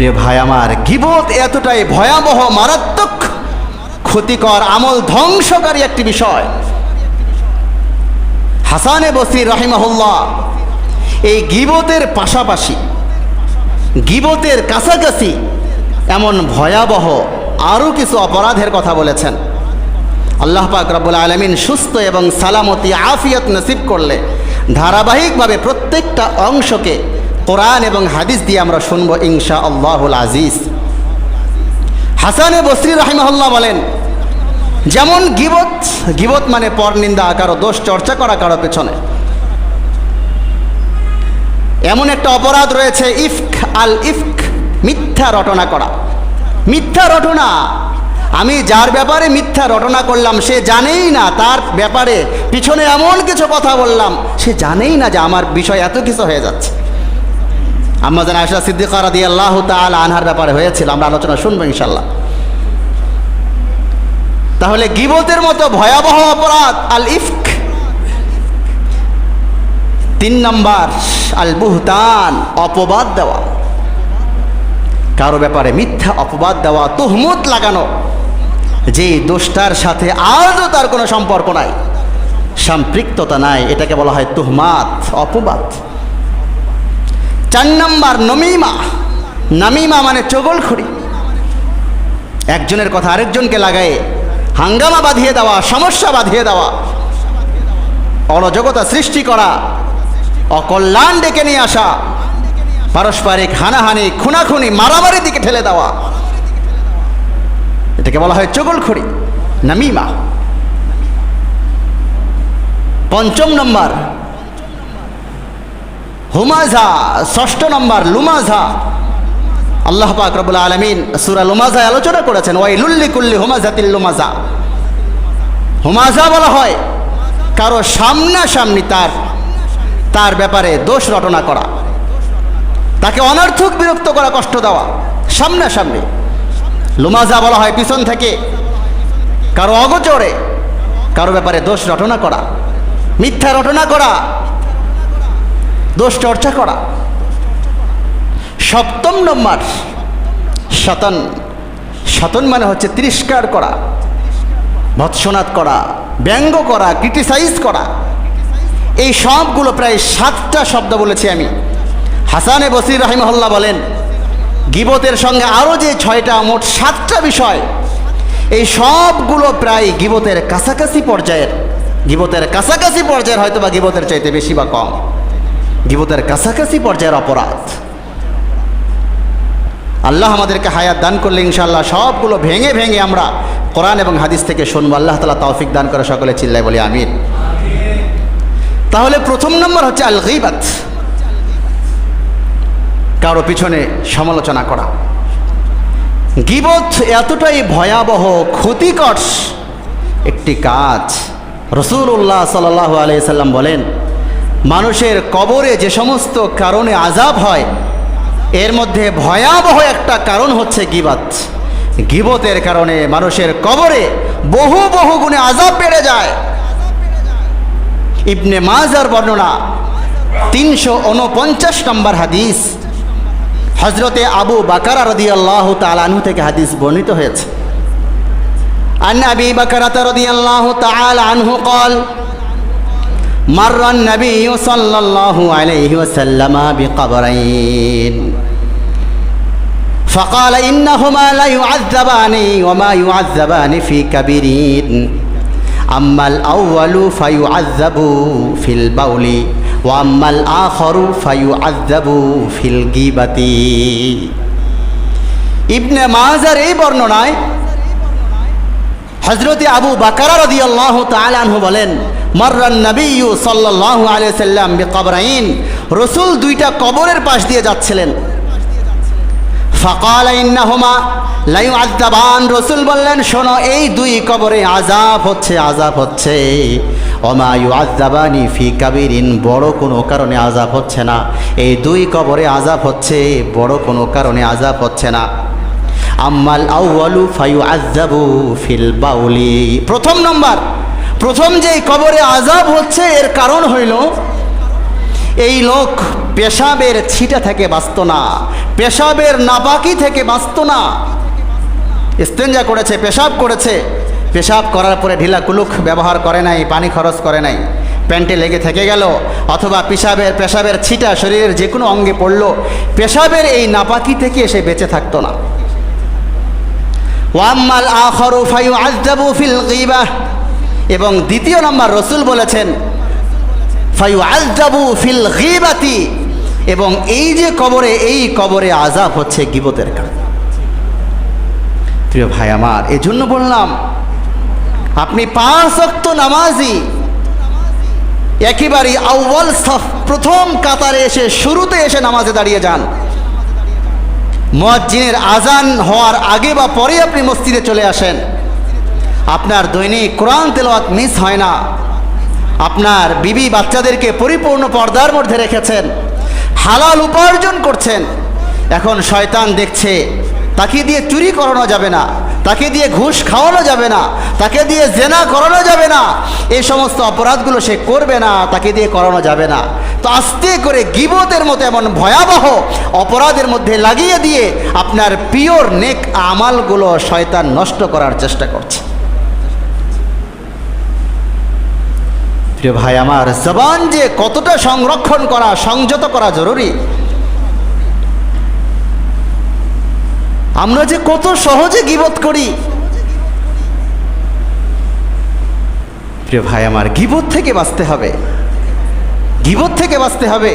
প্রিয় ভাই আমার, গিবত এতটাই ভয়াবহ, মারাত্মক, ক্ষতিকর, আমল ধ্বংসকারী একটি বিষয়। হাসানে বসির রহিমাহুল্লাহ, এই গিবতের পাশাপাশি, গিবতের কাছাকাছি এমন ভয়াবহ আরও কিছু অপরাধের কথা বলেছেন। আল্লাহ পাক রব্বুল আলমিন সুস্থ এবং সালামতি, আফিয়ত নসিব করলে ধারাবাহিকভাবে প্রত্যেকটা অংশকে কোরআন এবং হাদিস দিয়ে আমরা শুনব ইনশা আল্লাহুল আজিজ। হাসানে বসরি রাহিমহল্লা বলেন, যেমন গিবত গিবত মানে পরনিন্দা কারও দোষ চর্চা করা কারও পেছনে। এমন একটা অপরাধ রয়েছে, ইফক আল ইফক, মিথ্যা রটনা করা। মিথ্যা রটনা, আমি যার ব্যাপারে মিথ্যা রটনা করলাম, সে জানেই না, তার ব্যাপারে পিছনে এমন কিছু কথা বললাম, সে জানেই না যে আমার বিষয় এত কিছু হয়ে যাচ্ছে। আমাদের আয়সা সিদ্দিকার দিয়ে আল্লাহ তাল আনহার ব্যাপারে হয়েছিল, আমরা আলোচনা শুনব ইনশাল্লাহ তাহলে গিবতের মতো ভয়াবহ অপরাধ আল ইফক তিন নম্বর আল বুহতান অপবাদ দেওয়া। কারও ব্যাপারে মিথ্যা অপবাদ দেওয়া তুহমুত লাগানো। যে দোষটার সাথে আজও তার কোনো সম্পর্ক নাই সম্পৃক্ততা নাই, এটাকে বলা হয় তুহমাত, অপবাদ। চার নম্বর নমিমা। নামিমা মানে চগলখড়ি। একজনের কথা আরেকজনকে লাগায়ে হাঙ্গামা বাঁধিয়ে দেওয়া, সমস্যা বাঁধিয়ে দেওয়া। অরাজকতা সৃষ্টি করা, অকল্যাণ ডেকে নিয়ে আসা, পারস্পরিক হানাহানি, খুনাখুনি মারামারি দিকে ঠেলে দেওয়া। এটাকে বলা হয় চগলখড়ি, নামিমা। পঞ্চম নম্বর হুমাজা, ষষ্ঠ নম্বর লুমাঝা আল্লাহ পাক রবুল আলমিন সুরা লুমাজায় আলোচনা করেছেন ওয়াই লুল্লি কুল্লি হুমাজাতিল লুমাজা। হুমাজা বলা হয় কারও সামনাসামনি তার তার ব্যাপারে দোষ রটনা করা। তাকে অনর্থক বিরক্ত করা, কষ্ট দেওয়া, সামনাসামনি। লুমাজা বলা হয় পিছন থেকে, কারও অগোচরে, কারও ব্যাপারে দোষ রটনা করা। মিথ্যা রটনা করা দোষ চর্চা করা। সপ্তম নম্বর, শতন। শতন মানে হচ্ছে তিরস্কার করা, ভৎসনাদ করা, ব্যঙ্গ করা, ক্রিটিসাইজ করা। এই সবগুলো প্রায় সাতটা শব্দ বলেছি আমি। হাসানে বসির রাহিমহল্লা বলেন, গিবতের সঙ্গে আরও যে ছয়টা, মোট সাতটা বিষয়, এই সবগুলো প্রায় গিবতের কাছাকাছি পর্যায়ের। গিবতের কাছাকাছি পর্যায়ের হয়তো বা গিবতের চাইতে বেশি বা কম। গিবতের কাছাকাছি পর্যায়ের অপরাধ। আল্লাহ আমাদেরকে হায়াত দান করলে ইনশাল্লাহ সবগুলো ভেঙে ভেঙে আমরা কোরআন এবং হাদিস থেকে শুনব। আল্লাহ তালা তৌফিক দান করে সকলে চিল্লাই বলি, আমিন। তাহলে প্রথম নম্বর হচ্ছে আল গিবাত কারও পিছনে সমালোচনা করা। গিবত এতটাই ভয়াবহ, ক্ষতিকর একটি কাজ। রসুল্লাহ সাল্লাহ আলিয়াল্লাম বলেন মানুষের কবরে যে সমস্ত কারণে আজাব হয়, এর মধ্যে ভয়াবহ একটা কারণ হচ্ছে গিবাত। গিবতের কারণে মানুষের কবরে বহু বহু গুণে আজাব বেড়ে যায়। ইবনে মাজার বর্ণনা তিনশো উনপঞ্চাশ নম্বর হাদিস। হজরতে আবু বাকারা রদি আল্লাহ তালানহু থেকে হাদিস বর্ণিত হয়েছে। আন্না আবি বাকারাতা রদি আল্লাহ তাল আনহু কল مر النبي صلى الله عليه وسلم بقبرين فقال إنهما لا يعذبان وما يعذبان في كبيرين أما الأول فيعذب في البول وأما الآخر فيعذب في الغيبة ইবনে মাজার এই বর্ণনায় হজরতে আবু বাকারা বলেন রসুল দুইটা কবরের পাশ দিয়ে যাচ্ছিলেন। রসুল বললেন, শোনো, এই দুই কবরে আজাব হচ্ছে আজাব হচ্ছে। বড় কোনো কারণে আজাব হচ্ছে না। এই দুই কবরে আজাব হচ্ছে, বড় কোনো কারণে আজাব হচ্ছে না। আম্মাল আউয়ালু ফায়ু আজাবু ফিল বাউলি। প্রথম নম্বর, প্রথম যে কবরে আজাব হচ্ছে, এর কারণ হইল, এই লোক পেশাবের ছিটা থেকে বাঁচত না, পেশাবের নাপাকি থেকে বাঁচত না। ইস্তেঞ্জা করেছে, পেশাব করেছে। পেশাব করার পরে ঢিলা কুলুক ব্যবহার করে নাই, পানি খরচ করে নাই। প্যান্টে লেগে থেকে গেল, অথবা পেশাবের পেশাবের ছিটা শরীরের যে কোনো অঙ্গে পড়ল। পেশাবের এই নাপাকি থেকে এসে বেঁচে থাকতো না। ওয়াম্মাল আখরু ফায়ু আজদাবু ফিল গীবাহ এবং দ্বিতীয় নম্বর রসুল বলেছেন ফায়ু আজদাবু ফিল গীবাতি। এবং এই যে কবরে, এই কবরে আজাব হচ্ছে গিবতের কাজ প্রিয় ভাই আমার এই জন্য বললাম, আপনি পাঁচ অক্ত নামাজি একেবারে আউ্বাল সফ, প্রথম কাতারে এসে শুরুতে এসে নামাজে দাঁড়িয়ে যান। মুয়াজ্জিনের আজান হওয়ার আগে বা পরে আপনি মসজিদে চলে আসেন। আপনার দৈনিক কোরআন তেলাওয়াত মিস হয় না। আপনার বিবি বাচ্চাদেরকে পরিপূর্ণ পর্দার মধ্যে রেখেছেন। হালাল উপার্জন করছেন। এখন শয়তান দেখছে তাকে দিয়ে চুরি করানো যাবে না, তাকে দিয়ে ঘুষ খাওয়ানো যাবে না, তাকে দিয়ে জেনা করানো যাবে না, এই সমস্ত অপরাধগুলো সে করবে না, তাকে দিয়ে করানো যাবে না। তো আস্তে করে গিবতের মতো এমন ভয়াবহ অপরাধের মধ্যে লাগিয়ে দিয়ে আপনার পিওর নেক আমালগুলো শয়তান নষ্ট করার চেষ্টা করছে। প্রিয় ভাই, আমার জবান যে কতটা সংরক্ষণ করা, সংযত করা জরুরি আমরা যে কত সহজে গিবত করি। প্রিয় ভাই, আমার গিবত থেকে বাঁচতে হবে। গিবত থেকে বাঁচতে হবে।